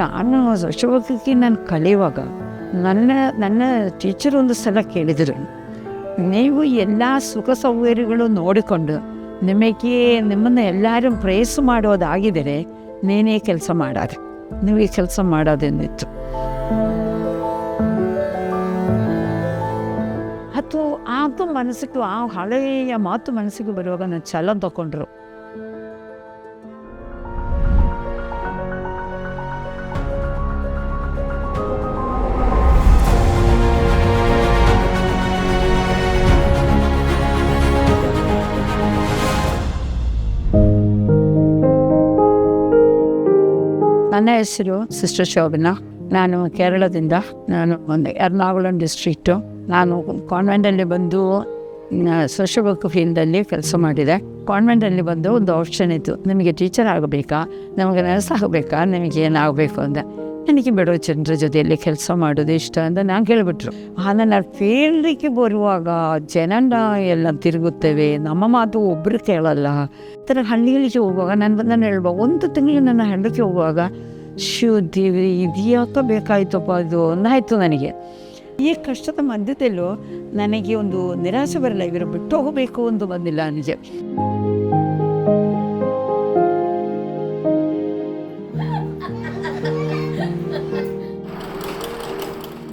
ನಾನು ಸಶೋಕಕ್ಕೆ ನಾನು ಕಲಿಯುವಾಗ ನನ್ನ ನನ್ನ ಟೀಚರ್ ಒಂದು ಸಲ ಕೇಳಿದರು, ನೀವು ಎಲ್ಲ ಸುಖ ಸೌಕರ್ಯಗಳು ನೋಡಿಕೊಂಡು ನಿಮಗೆ, ನಿಮ್ಮನ್ನು ಎಲ್ಲರೂ ಪ್ರೇಸ್ ಮಾಡೋದಾಗಿದ್ದರೆ ನೀನೇ ಕೆಲಸ ಮಾಡೋದು ನೀವೇ ಕೆಲಸ ಮಾಡೋದೆಂದಿತ್ತು ಅದು ಆತು ಮನಸ್ಸಿಗೆ, ಆ ಹಳೆಯ ಮಾತು ಮನಸ್ಸಿಗೆ ಬರುವಾಗ ನಾನು ಛಲ ತಗೊಂಡ್ರು. ನನ್ನ ಹೆಸರು ಸಿಸ್ಟರ್ ಶೋಭನ. ನಾನು ಕೇರಳದಿಂದ, ನಾನು ಒಂದು ಎರ್ನಾಕುಳಂ ಡಿಸ್ಟ್ರಿಕ್ಟು ನಾನು ಕಾನ್ವೆಂಟಲ್ಲಿ ಬಂದು ಸೋಷಿಯಲ್ ವರ್ಕ್ ಫೀಲ್ಡಲ್ಲಿ ಕೆಲಸ ಮಾಡಿದೆ. ಕಾನ್ವೆಂಟಲ್ಲಿ ಬಂದು ಒಂದು ಆಪ್ಷನ್ ಇತ್ತು. ನಿಮಗೆ ಟೀಚರ್ ಆಗಬೇಕಾ? ನಮಗೆ ನರ್ಸ್ ಆಗಬೇಕಾ? ನಿಮಗೆ ಏನಾಗಬೇಕು ಅಂತ. ನನಗೆ ಬಿಡೋ ಜನರ ಜೊತೆಯಲ್ಲಿ ಕೆಲಸ ಮಾಡೋದು ಇಷ್ಟ ಅಂತ ನಾನು ಕೇಳಿಬಿಟ್ರು. ಆ ನನ್ನ ಫೀಲ್ಡಿಗೆ ಬರುವಾಗ ಜನನ ಎಲ್ಲ ತಿರುಗುತ್ತೇವೆ. ನಮ್ಮ ಮಾತು ಒಬ್ಬರು ಕೇಳಲ್ಲ. ಈ ಥರ ಹಳ್ಳಿಗಳಿಗೆ ಹೋಗುವಾಗ ನಾನು ನಾನು ಹೇಳ್ಬೋ ಒಂದು ತಿಂಗಳು ನನ್ನ ಹಳ್ಳಿಗೆ ಹೋಗುವಾಗ ಶಿವ ದೇವಿ ಇದು. ಬೇಕಾಯಿತಪ್ಪ ಇದು ಅನ್ನಾಯಿತು ನನಗೆ. ಈ ಕಷ್ಟದ ಮಧ್ಯದಲ್ಲೂ ನನಗೆ ಒಂದು ನಿರಾಸೆ ಬರಲ್ಲ, ಇವರು ಬಿಟ್ಟು ಹೋಗಬೇಕು ಅಂತ ಬಂದಿಲ್ಲ ನಿಜ.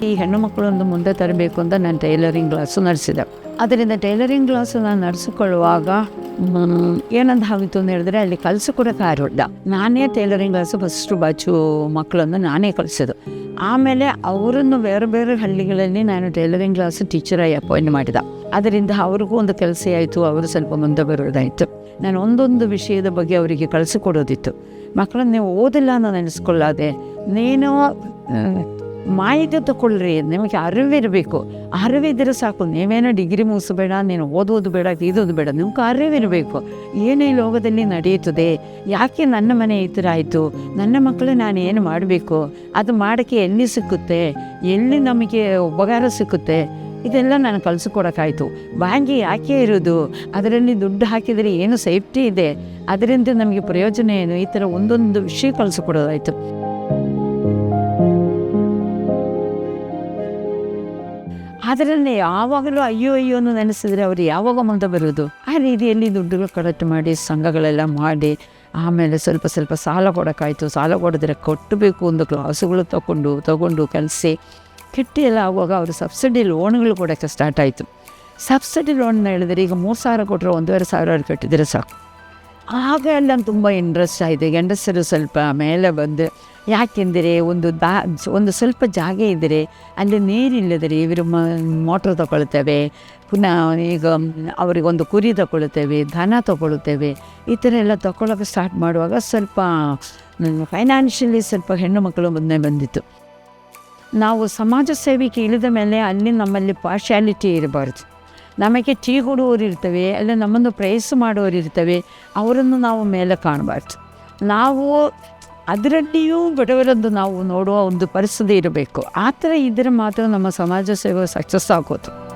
ಈ ಹೆಣ್ಣು ಮಕ್ಕಳೊಂದು ಮುಂದೆ ತರಬೇಕು ಅಂತ ನಾನು ಟೈಲರಿಂಗ್ ಕ್ಲಾಸು ನಡೆಸಿದೆ. ಅದರಿಂದ ಟೈಲರಿಂಗ್ ಕ್ಲಾಸು ನಾನು ನಡೆಸಿಕೊಳ್ಳುವಾಗ ಏನಂತ ಆಗಿತ್ತು ಅಂತ ಹೇಳಿದ್ರೆ ಅಲ್ಲಿ ಕಲಿಸಿಕೊಡೋಕೆ ಯಾರಿಲ್ಲ ನಾನೇ ಟೈಲರಿಂಗ್ ಕ್ಲಾಸು ಫಸ್ಟು ಬಾಚು ಮಕ್ಕಳನ್ನು ನಾನೇ ಕಲಿಸೋದು. ಆಮೇಲೆ ಅವರನ್ನು ಬೇರೆ ಬೇರೆ ಹಳ್ಳಿಗಳಲ್ಲಿ ನಾನು ಟೈಲರಿಂಗ್ ಕ್ಲಾಸ್ ಟೀಚರಾಗಿ ಅಪಾಯಿಂಟ್ ಮಾಡಿದ. ಅದರಿಂದ ಅವ್ರಿಗೂ ಒಂದು ಕೆಲಸ ಆಯಿತು, ಅವರು ಸ್ವಲ್ಪ ಮುಂದೆ ಬರೋದಾಯಿತು. ನಾನು ಒಂದೊಂದು ವಿಷಯದ ಬಗ್ಗೆ ಅವರಿಗೆ ಕಳಿಸಿಕೊಡೋದಿತ್ತು. ಮಕ್ಕಳನ್ನು ನೀವು ಓದಿಲ್ಲ ಅಂತ ನೆನೆಸ್ಕೊಳ್ಳಾದೆ, ನೀನು ಮಾಹಿತಿ ತಗೊಳ್ರಿ, ನಿಮಗೆ ಅರಿವಿರಬೇಕು ಅರಿವಿದ್ರೆ ಸಾಕು. ನೀವೇನೋ ಡಿಗ್ರಿ ಮುಗಿಸಬೇಡ, ನೀನು ಓದೋದು ಬೇಡ, ಇದೋದು ಬೇಡ, ನಿಮ್ಗೆ ಅರಿವಿರಬೇಕು ಏನೇ ಲೋಕದಲ್ಲಿ ನಡೆಯುತ್ತದೆ, ಯಾಕೆ ನನ್ನ ಮನೆ ಈ ಥರ ಆಯಿತು? ನನ್ನ ಮಕ್ಕಳು ನಾನು ಏನು ಮಾಡಬೇಕು? ಅದು ಮಾಡೋಕ್ಕೆ ಎಲ್ಲಿ ಸಿಕ್ಕುತ್ತೆ? ಎಲ್ಲಿ ನಮಗೆ ಉಪಕಾರ ಸಿಕ್ಕುತ್ತೆ? ಇದೆಲ್ಲ ನಾನು ಕಲಿಸ್ಕೊಡೋಕ್ಕಾಯ್ತು. ಬ್ಯಾಂಕಿ ಯಾಕೆ ಇರೋದು? ಅದರಲ್ಲಿ ದುಡ್ಡು ಹಾಕಿದರೆ ಏನು ಸೇಫ್ಟಿ ಇದೆ? ಅದರಿಂದ ನಮಗೆ ಪ್ರಯೋಜನ ಏನು? ಈ ಥರ ಒಂದೊಂದು ವಿಷಯ ಕಲಿಸ್ಕೊಡೋದಾಯಿತು. ಅದರಲ್ಲಿ ಯಾವಾಗಲೂ ಅಯ್ಯೋ ಅಯ್ಯೋ ನೆನೆಸಿದ್ರೆ ಅವರು ಯಾವಾಗ ಮುಂದೆ ಬರೋದು? ಆ ರೀತಿಯಲ್ಲಿ ದುಡ್ಡುಗಳು ಕಲೆಕ್ಟ್ ಮಾಡಿ, ಸಂಘಗಳೆಲ್ಲ ಮಾಡಿ, ಆಮೇಲೆ ಸ್ವಲ್ಪ ಸ್ವಲ್ಪ ಸಾಲ ಕೊಡೋಕ್ಕಾಯ್ತು. ಸಾಲ ಕೊಡಿದ್ರೆ ಕಟ್ಟಬೇಕು ಒಂದು ಕ್ಲಾಸುಗಳು ತಗೊಂಡು ತಗೊಂಡು ಕಲಿಸಿ. ಕೆಟ್ಟಿ ಎಲ್ಲ ಆಗುವಾಗ ಅವರು ಸಬ್ಸಿಡಿ ಲೋನ್ಗಳು ಕೊಡೋಕ್ಕೆ ಸ್ಟಾರ್ಟ್ ಆಯಿತು. ಸಬ್ಸಿಡಿ ಲೋನ್ ಹೇಳಿದ್ರೆ ಈಗ ಮೂರು ಸಾವಿರ ಕೊಟ್ಟರೆ ಒಂದೂವರೆ ಸಾವಿರ ಕಟ್ಟಿದರೆ ಸಾಕು. ಆಗ ಎಲ್ಲ ತುಂಬ ಇಂಟ್ರೆಸ್ಟ್ ಆಯಿತು ಗಂಡಸರು ಸ್ವಲ್ಪ ಮೇಲೆ ಬಂದು, ಯಾಕೆಂದರೆ ಒಂದು ದಾ ಒಂದು ಸ್ವಲ್ಪ ಜಾಗ ಇದ್ದರೆ ಅಲ್ಲಿ ನೀರಿಲ್ಲದರೆ ಇವರು ಮೋಟ್ರ್ ತಗೊಳ್ತೇವೆ. ಪುನಃ ಈಗ ಅವರಿಗೊಂದು ಕುರಿ ತಗೊಳ್ತೇವೆ, ದನ ತಗೊಳ್ತೇವೆ, ಈ ಥರ ಎಲ್ಲ ತಗೊಳ್ಳೋಕೆ ಸ್ಟಾರ್ಟ್ ಮಾಡುವಾಗ ಸ್ವಲ್ಪ ಫೈನಾನ್ಷಿಯಲಿ ಸ್ವಲ್ಪ ಹೆಣ್ಣು ಮಕ್ಕಳು ಮುಂದೆ ಬಂದಿತ್ತು. ನಾವು ಸಮಾಜ ಸೇವೆಗೆ ಇಳಿದ ಮೇಲೆ ಅಲ್ಲಿ ನಮ್ಮಲ್ಲಿ ಪಾರ್ಶ್ಯಾಲಿಟಿ ಇರಬಾರ್ದು. ನಮಗೆ ಟೀ ಕೊಡುವವರು ಇರ್ತವೆ, ಅಲ್ಲ ನಮ್ಮನ್ನು ಪ್ರಯಸ್ ಇರ್ತವೆ, ಅವರನ್ನು ನಾವು ಮೇಲೆ ಕಾಣಬಾರ್ದು. ನಾವು ಅದರಲ್ಲಿಯೂ ಬಡವರದ್ದು ನಾವು ನೋಡುವ ಒಂದು ಪರಿಸ್ಥಿತಿ ಇರಬೇಕು. ಆ ಥರ ಇದ್ದರೆ ಮಾತ್ರ ನಮ್ಮ ಸಮಾಜ ಸೇವೆ ಸಕ್ಸಸ್ ಆಗೋದು.